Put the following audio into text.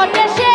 মনে সে